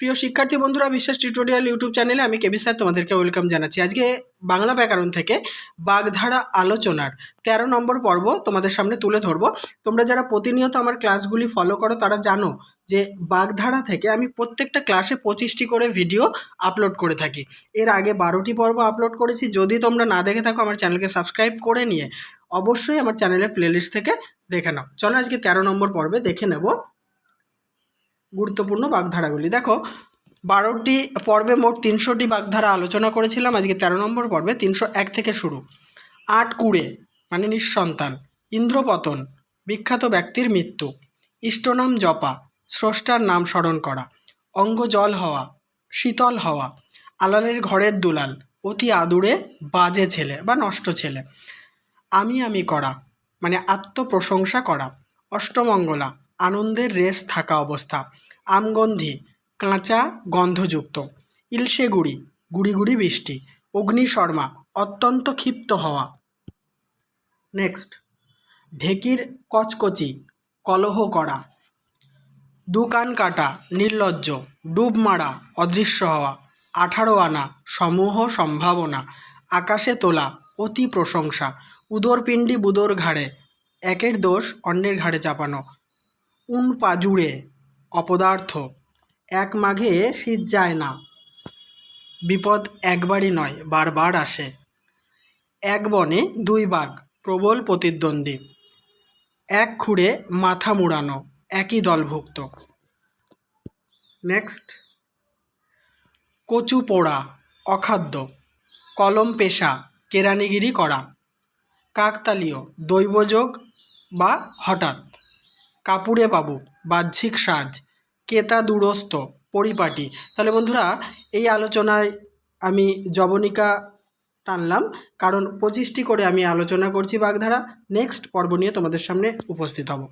প্রিয় শিক্ষার্থী বন্ধুরা বিশ্বাস টিউটোরিয়াল ইউটিউব চ্যানেলে আমি কেবি স্যার তোমাদেরকে ওয়েলকাম জানাচ্ছি। আজকে বাংলা ব্যাকরণ থেকে বাগধারা আলোচনার তেরো নম্বর পর্ব তোমাদের সামনে তুলে ধরবো। তোমরা যারা প্রতিনিয়ত আমার ক্লাসগুলি ফলো করো, তারা জানো যে বাগধারা থেকে আমি প্রত্যেকটা ক্লাসে পঁচিশটি করে ভিডিও আপলোড করে থাকি। এর আগে বারোটি পর্ব আপলোড করেছি। যদি তোমরা না দেখে থাকো, আমার চ্যানেলকে সাবস্ক্রাইব করে নিয়ে অবশ্যই আমার চ্যানেলের প্লেলিস্ট থেকে দেখে নাও। চলো আজকে তেরো নম্বর পর্বে দেখে নেব গুরুত্বপূর্ণ বাগধারাগুলি। দেখো, বারোটি পর্বে মোট তিনশোটি বাগধারা আলোচনা করেছিলাম, আজকে তেরো নম্বর পর্বে, তিনশো এক থেকে শুরু। আট কুড়ে মানে নিঃসন্তান, ইন্দ্রপতন, বিখ্যাত ব্যক্তির মৃত্যু ইষ্টনাম জপা, স্রষ্টার নাম স্মরণ করা, অঙ্গ জল হওয়া, শীতল হওয়া, আলালের ঘরের দুলাল, অতি আদুরে বাজে ছেলে বা নষ্ট ছেলে, আমি আমি করা মানে আত্মপ্রশংসা করা, অষ্টমঙ্গলা আনন্দের রেস থাকা অবস্থা। আমগন্ধি, কাঁচা গন্ধযুক্ত। ইলশে গুড়ি গুড়ি বৃষ্টি। অগ্নিশর্মা, অত্যন্ত ক্ষিপ্ত হওয়া। নেক্সট। ঢেকির কচকচি, কলহ করা। দু কান কাটা, নির্লজ্জ। ডুব মারা, অদৃশ্য হওয়া। আঠারো আনা, সমূহ সম্ভাবনা। আকাশে তোলা, অতি প্রশংসা। উদরপিণ্ডি বুদর ঘাড়ে। একের দোষ, অন্যের ঘাড়ে চাপানো। উন পাজুড়ে অপদার্থ। এক মাঘে শীত যায় না। বিপদ একবারই নয়, বারবার আসে। এক বনে দুই বাঘ, প্রবল প্রতিদ্বন্দ্বী। এক খুঁড়ে মাথা মুড়ানো, একই দলভুক্ত। নেক্সট। কচু পোড়া, অখাদ্য। কলম পেশা, কেরানিগিরি করা। কাকতালীয়, দৈবযোগ বা হঠাৎ। কাপুরে বাবু, বাহ্যিক সাজ, কেতা দূরস্থ পরিপাটি। তাহলে বন্ধুরা, এই আলোচনায় আমি জবনিকা টানলাম, কারণ পঁচিশটি করে আমি আলোচনা করছি বাগধারা। নেক্সট পর্ব নিয়ে তোমাদের সামনে উপস্থিত হব।